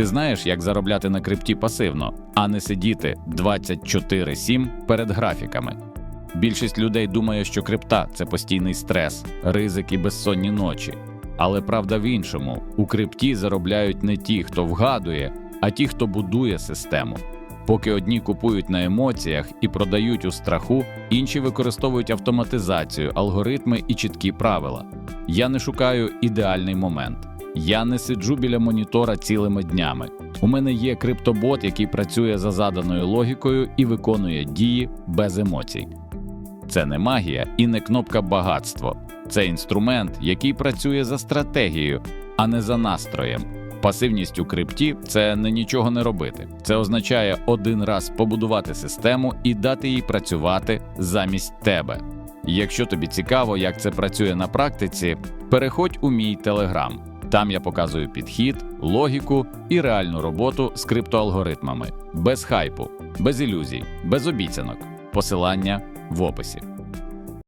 Ти знаєш, як заробляти на крипті пасивно, а не сидіти 24-7 перед графіками. Більшість людей думає, що крипта це постійний стрес, ризик і безсонні ночі. Але правда в іншому: у крипті заробляють не ті, хто вгадує, а ті, хто будує систему. Поки одні купують на емоціях і продають у страху, інші використовують автоматизацію, алгоритми і чіткі правила. Я не шукаю ідеальний момент. Я не сиджу біля монітора цілими днями. У мене є криптобот, який працює за заданою логікою і виконує дії без емоцій. Це не магія і не кнопка багатство. Це інструмент, який працює за стратегією, а не за настроєм. Пасивність у крипті це не нічого не робити. Це означає один раз побудувати систему і дати їй працювати замість тебе. Якщо тобі цікаво, як це працює на практиці, переходь у мій телеграм. Там я показую підхід, логіку і реальну роботу з криптоалгоритмами без хайпу, без ілюзій, без обіцянок. Посилання в описі.